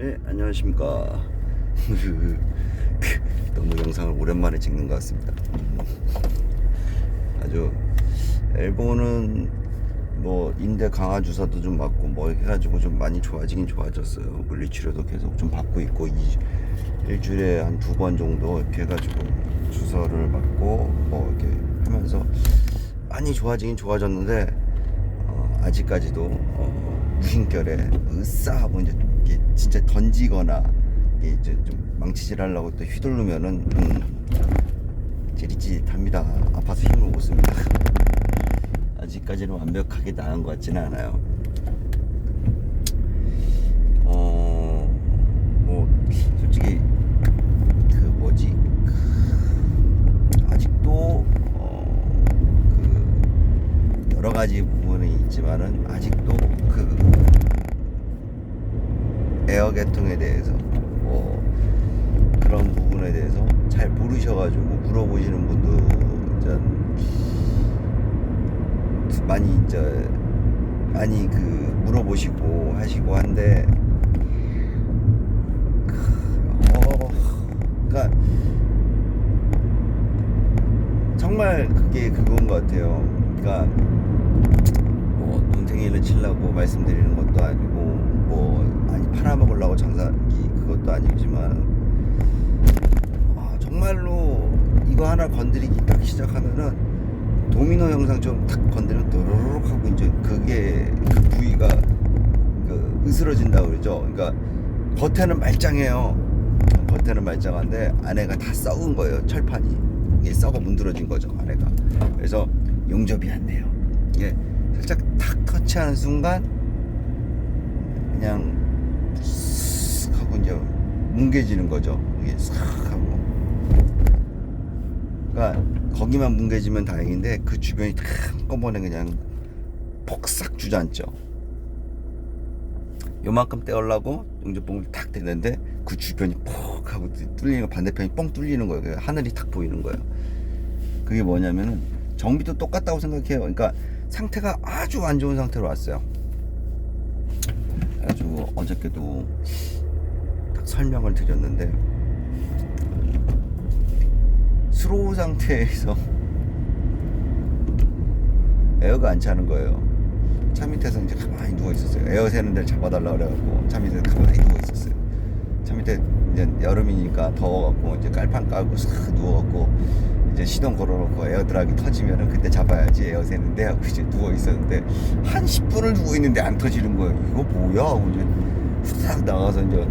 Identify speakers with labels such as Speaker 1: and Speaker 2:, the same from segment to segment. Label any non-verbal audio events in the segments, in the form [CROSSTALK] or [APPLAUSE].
Speaker 1: 네, 안녕하십니까. [LAUGHS] 너무 영상을 오랜만에 찍는 것 같습니다. 아주 일본은 뭐 인대 강화 주사도 좀 맞고 뭐 해가지고 좀 많이 좋아지긴 좋아졌어요. 물리치료도 계속 좀 받고 있고 이, 일주일에 한 두 번 정도 이렇게 해가지고 주사를 맞고 뭐 이렇게 하면서 많이 좋아지긴 좋아졌는데 어, 아직까지도 어, 무심결에 으싸 하고 이제 이게 진짜 던지거나 이제 좀 망치질 하려고 또 휘두르면은 음, 찌릿찌릿합니다. 아파서 힘을 못 씁니다. [LAUGHS] 아직까지는 완벽하게 나은 것 같지는 않아요. 어, 뭐 솔직히 그 뭐지 그 아직도 어, 그 여러 가지 부분이 있지만은 아직도 그 에어 계통에 대해서 뭐 그런 부분에 대해서 잘 모르셔가지고 물어보시는 분도 전 많이 이제 많이 그 물어보시고 하시고 한데 크, 어 그러니까 정말 그게 그건 것 같아요. 그러니까 뭐 눈탱이를 치려고 말씀드리는 것도 아니고 뭐 아니 팔아먹으려고 장사기 그것도 아니지만 아, 정말로 이거 하나 건드리기 딱 시작하면은 도미노 형상처럼 탁 건드리면 도로록 하고 이제 그게 그 부위가 그 으스러진다고 그러죠. 그러니까 겉에는 말짱해요. 겉에는 말짱한데 안에가 다 썩은 거예요. 철판이 이게 썩어 문드러진 거죠. 안에가. 그래서 용접이 안 돼요. 이게 살짝 탁 터치하는 순간 그냥 쓱 하고 이제 뭉개지는 거죠. 이게 싹 하고. 그러니까 거기만 뭉개지면 다행인데 그 주변이 다 한꺼번에 그냥 폭삭 주저앉죠. 요만큼 떼려고 용접봉을 탁 대는데 그 주변이 폭 하고 뚫리는 거 반대편이 뻥 뚫리는 거예요. 그래서 하늘이 탁 보이는 거예요. 그게 뭐냐면은 정비도 똑같다고 생각해요. 그러니까 상태가 아주 안 좋은 상태로 왔어요. 그래가지고 어저께도 딱 설명을 드렸는데 스로우 상태에서 에어가 안 차는 거예요. 차 밑에서 이제 가만히 누워 있었어요. 에어 새는 데를 잡아달라 그래갖고 차 밑에 가만히 누워 있었어요. 차 밑에 이제 여름이니까 더워갖고 이제 깔판 깔고 싹 누워갖고 이제 시동 걸어놓고 에어드락이 터지면은 그때 잡아야지 에어 새는데 하고 이제 누워 있었는데 한 10분을 누워 있는데 안 터지는 거예요. 이거 뭐야 하고 이제 후딱 나가서 이제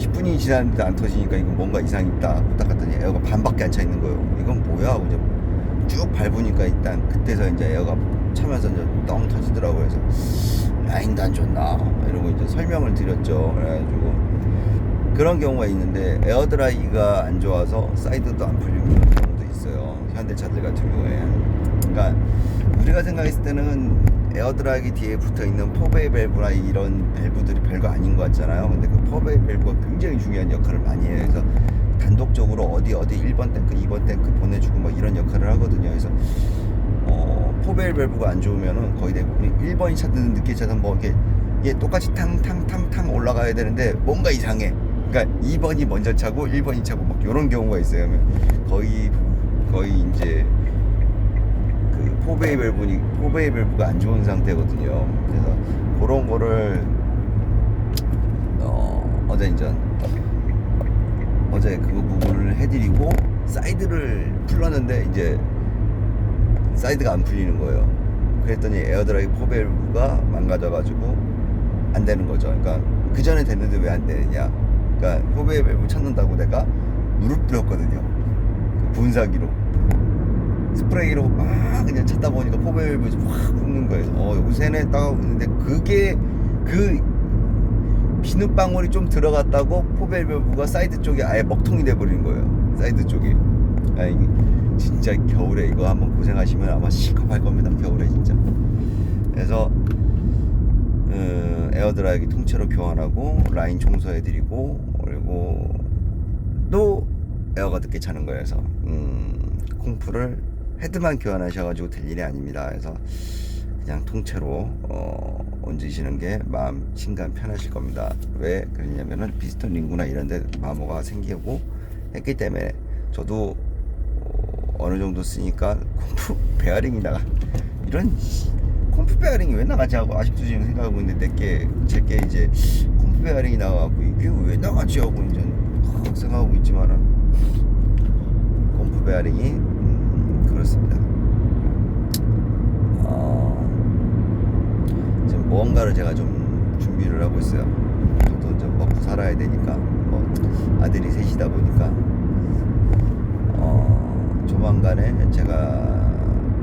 Speaker 1: 10분이 지났는데 안 터지니까 이건 뭔가 이상 있다. 딱 갔더니 에어가 반밖에 안 차 있는 거예요. 이건 뭐야 이제 쭉 밟으니까 일단 그때서 이제 에어가 차면서 이제 똥 터지더라고요. 그래서 라인도 안 좋나 이러고 이제 설명을 드렸죠. 그래가지고 그런 경우가 있는데 에어드라이기가 안 좋아서 사이드도 안 풀리는 경우도 있어요. 현대차들 같은 경우에. 그러니까 우리가 생각했을 때는 에어드라이기 뒤에 붙어 있는 포베이 밸브나 이런 밸브들이 별거 아닌 것 같잖아요. 근데 그 포베이 밸브가 굉장히 중요한 역할을 많이 해요. 그래서 단독적으로 어디 어디 1번 탱크, 2번 탱크 보내주고 뭐 이런 역할을 하거든요. 그래서 어, 포베이 밸브가 안 좋으면은 거의 대부분 1번이 차든 늦게 차든 뭐 이렇게 얘 똑같이 탕탕탕탕 올라가야 되는데 뭔가 이상해. 그러니까 2번이 먼저 차고 1번이 차고 막 이런 경우가 있어요. 거의 거의 이제 그 포베이 밸브니 포베이 밸브가 안 좋은 상태거든요. 그래서 그런 거를 어, 어제 이제 어제 그 부분을 해드리고 사이드를 풀렀는데 이제 사이드가 안 풀리는 거예요. 그랬더니 에어드라이기 포밸브가 망가져가지고 안 되는 거죠. 그러니까 그 전에 됐는데 왜 안 되느냐? 그러니까 포밸브 찾는다고 내가 누르뜨렸거든요. 그 분사기로 스프레이로 막 그냥 찾다 보니까 포밸브 확 붓는 거예요. 어 요새는 딱 있는데 그게 그 비눗방울이 좀 들어갔다고 포밸브가 사이드 쪽에 아예 먹통이 돼버리는 거예요. 사이드 쪽이. 아, 이게 진짜 겨울에 이거 한번 고생하시면 아마 실컷할 겁니다. 겨울에 진짜. 그래서 어, 에어드라이기 통째로 교환하고 라인 청소해드리고 그리고 또 에어가 늦게 차는 거여서 음, 콩프를 헤드만 교환하셔가지고 될 일이 아닙니다. 그래서 그냥 통째로 어, 얹으시는 게 마음 심간 편하실 겁니다. 왜 그러냐면은 피스톤 링구나 이런데 마모가 생기고 했기 때문에 저도 어, 어느 정도 쓰니까 콤프 베어링이 나가 이런 씨, 콤프 베어링이 왜 나가지 하고 아직도 지금 생각하고 있는데 내게 제게 이제 콤프 베어링이 나가고 이게 왜 나가지 하고 이제 헉 생각하고 있지만은 콤프 베어링이 음, 그렇습니다. 어, 지금 무언가를 제가 좀 준비를 하고 있어요. 저도 좀 먹고 살아야 되니까 뭐 아들이 셋이다 보니까 어, 조만간에 제가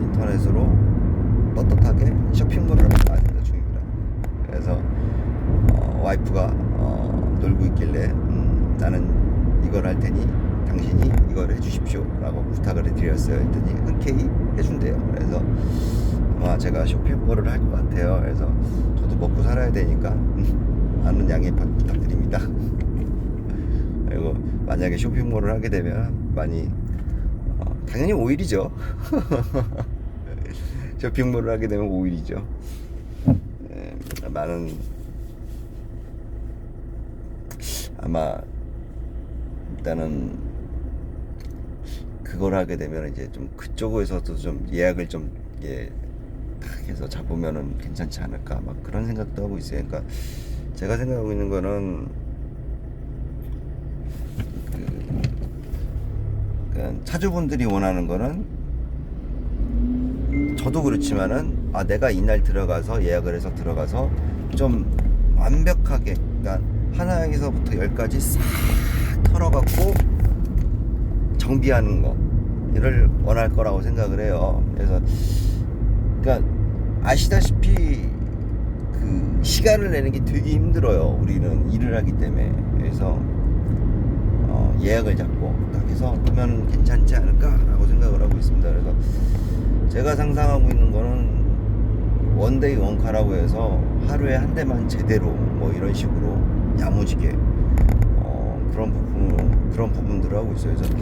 Speaker 1: 인터넷으로 떳떳하게 쇼핑몰을 만드는 중입니다. 그래서 어, 와이프가 어, 놀고 있길래 음, 나는 이걸 할 테니 당신이 이걸 해주십시오 라고 부탁을 드렸어요 했더니 흔쾌히 해준대요. 그래서 아마 제가 쇼핑몰을 할 것 같아요. 그래서 저도 먹고 살아야 되니까 [LAUGHS] 많은 양해 부- 부탁드립니다. [LAUGHS] 그리고 만약에 쇼핑몰을 하게 되면 많이 어, 당연히 오일이죠. [LAUGHS] 쇼핑몰을 하게 되면 오일이죠. 예, 많은 아마 일단은 그걸 하게 되면 이제 좀 그쪽에서도 좀 예약을 좀 예, 딱 해서 잡으면은 괜찮지 않을까 막 그런 생각도 하고 있어요. 그러니까 제가 생각하고 있는 거는 그, 그러니까 차주분들이 원하는 거는 저도 그렇지만은 아 내가 이날 들어가서 예약을 해서 들어가서 좀 완벽하게 그러니까 하나에서부터 열까지 싹 털어갖고 정비하는 거를 원할 거라고 생각을 해요. 그래서 그러니까 아시다시피 그 시간을 내는 게 되게 힘들어요. 우리는 일을 하기 때문에 그래서 어, 예약을 잡고 딱 해서 하면 괜찮지 않을까라고 생각을 하고 있습니다. 그래서 제가 상상하고 있는 거는 원데이 원카라고 해서 하루에 한 대만 제대로 뭐 이런 식으로 야무지게 어, 그런 부분 그런 부분들을 하고 있어요. 그래서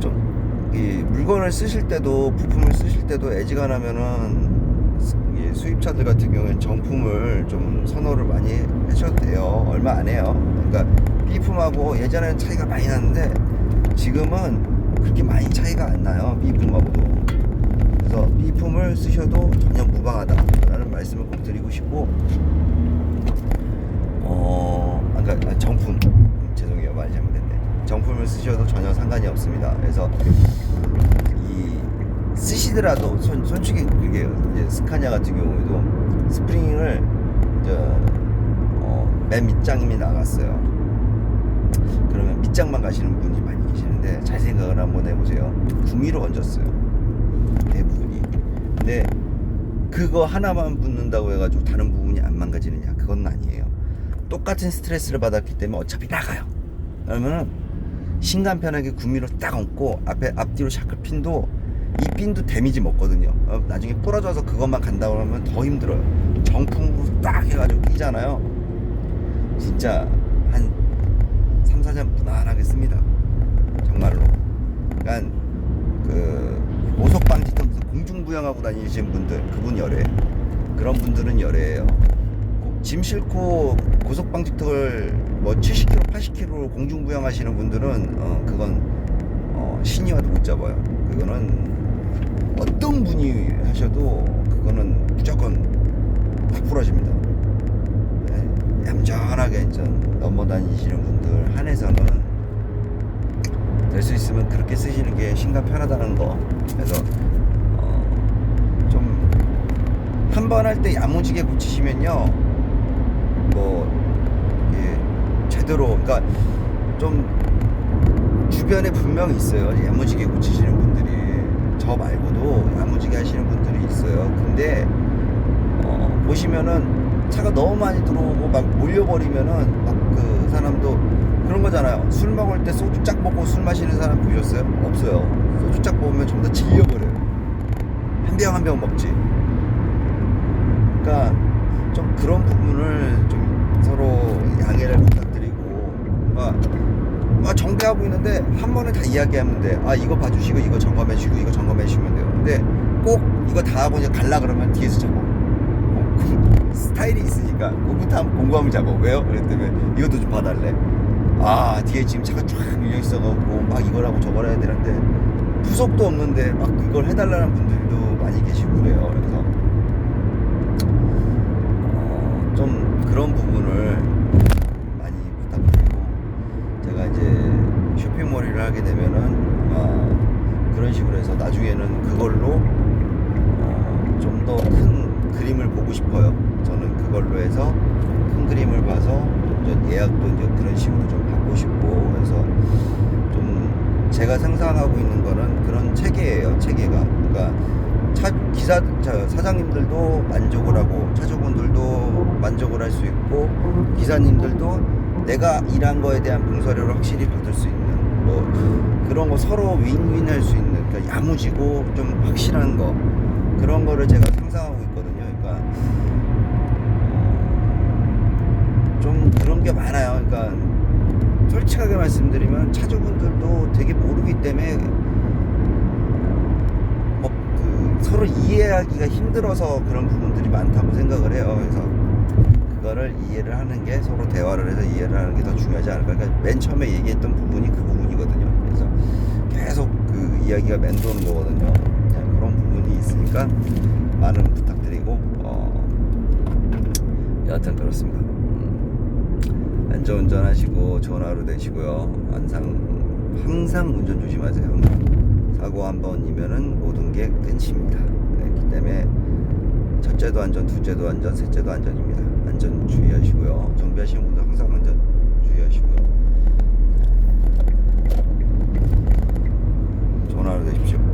Speaker 1: 좀 이 물건을 쓰실 때도 부품을 쓰실 때도 애지간하면은 수입차들 같은 경우에는 정품을 좀 선호를 많이 하셔도 돼요. 얼마 안 해요. 그러니까 B품하고 예전에는 차이가 많이 났는데 지금은 그렇게 많이 차이가 안 나요. B품하고도. 그래서 B품을 쓰셔도 전혀 무방하다라는 말씀을 꼭 드리고 싶고 어, 아, 정품 말이 잘못됐네. 정품을 쓰셔도 전혀 상관이 없습니다. 그래서 이 쓰시더라도 손, 솔직히 그게 이제 스카니아 같은 경우에도 스프링을 저, 어, 맨 밑장이 나갔어요. 그러면 밑장만 가시는 분이 많이 계시는데 잘 생각을 한번 해보세요. 구미로 얹었어요. 대부분이. 근데 그거 하나만 붙는다고 해가지고 다른 부분이 안 망가지느냐? 그건 아니에요. 똑같은 스트레스를 받았기 때문에 어차피 나가요. 그러면은 신간 편하게 구미로 딱 얹고 앞에 앞뒤로 샤클 핀도 이 핀도 데미지 먹거든요. 어, 나중에 부러져서 그것만 간다고 하면 더 힘들어요. 정품으로 딱 해가지고 끼잖아요. 진짜 한 3, 4년 무난하게 씁니다. 정말로. 그러니까 그 고속방지 타면서 공중부양하고 다니시는 분들 그분 열애 그런 분들은 열애예요. 고- 짐 싣고 고속방지턱을 뭐 70km, 80km 공중부양하시는 분들은 어 그건 어 신이 와도 못 잡아요. 그거는 어떤 분이 하셔도 그거는 무조건 다 부러집니다. 네, 얌전하게 이제 넘어다니시는 분들 한해서는 될 수 있으면 그렇게 쓰시는 게 신간 편하다는 거. 그래서 어, 좀한 번 할 때 야무지게 고치시면요, 뭐 예, 제대로 그러니까 좀 주변에 분명히 있어요. 야무지게 고치시는 분들이 저 말고도 야무지게 하시는 분들이 있어요. 근데 어, 보시면은 차가 너무 많이 들어오고 막 몰려버리면은 막 그 사람도 그런 거잖아요. 술 먹을 때 소주 짝 먹고 술 마시는 사람 보셨어요? 없어요. 소주 짝 먹으면 전부 다 질려버려요. 한 병 한 병 먹지. 그러니까 좀 그런 부분을 좀 서로 양해를 부탁 드리고 막, 막 정비하고 있는데 한 번에 다 이야기하면 돼. 아 이거 봐주시고 이거 점검해 주시고 이거 점검해 주시면 돼요. 근데 꼭 이거 다 하고 이제 갈라 그러면 뒤에서 잡아. 스타일이 있으니까 그거부터 한번 공부하면 잡아 왜요? 그랬더니 이것도 좀 봐달래 아 뒤에 지금 차가 쫙 밀려 있어갖고 막 이걸 하고 저걸 해야 되는데 부속도 없는데 막 그걸 해달라는 분들도 많이 계시고 그래요 그래서 어, 좀 그런 부분을 많이 부탁드리고 제가 이제 쇼핑몰을 하게 되면은 아마 그런 식으로 해서 나중에는 그걸로 어, 좀더 큰 그림을 보고 싶어요. 저는 그걸로 해서 큰 그림을 봐서 좀 예약도 이제 그런 식으로 좀 받고 싶고 그래서 좀 제가 상상하고 있는 거는 그런 체계예요. 체계가 그러니까 차 기사 자, 사장님들도 만족을 하고 차주분들도 만족을 할 수 있고 기사님들도 내가 일한 거에 대한 봉사료를 확실히 받을 수 있는 뭐 그런 거 서로 윈윈 할 수 있는 그러니까 야무지고 좀 확실한 거 그런 거를 제가 상상하고 있거든요. 그러니까 어, 좀 그런 게 많아요. 그러니까 솔직하게 말씀드리면 차주분들도 되게 모르기 때문에 뭐 그 서로 이해하기가 힘들어서 그런 부분들이 많다고 생각을 해요. 그래서 그 거를 이해를 하는 게 서로 대화를 해서 이해를 하는 게 더 중요하지 않을까. 그러니까 맨 처음에 얘기했던 부분이 그 부분이거든요. 그래서 계속 그 이야기가 맴도는 거거든요. 그런 부분이 있으니까 많은 부탁드리고 어, 여하튼 그렇습니다. 음, 안전 운전 하시고 좋은 하루 되시고요. 항상 항상 운전 조심하세요. 사고 한 번이면은 모든 게 끝입니다. 그렇기 때문에 첫째도 안전, 둘째도 안전, 셋째도 안전입니다. 안전 주의하시고요. 정비하시는 분들 항상 안전 주의하시고요. 하루 되십시오.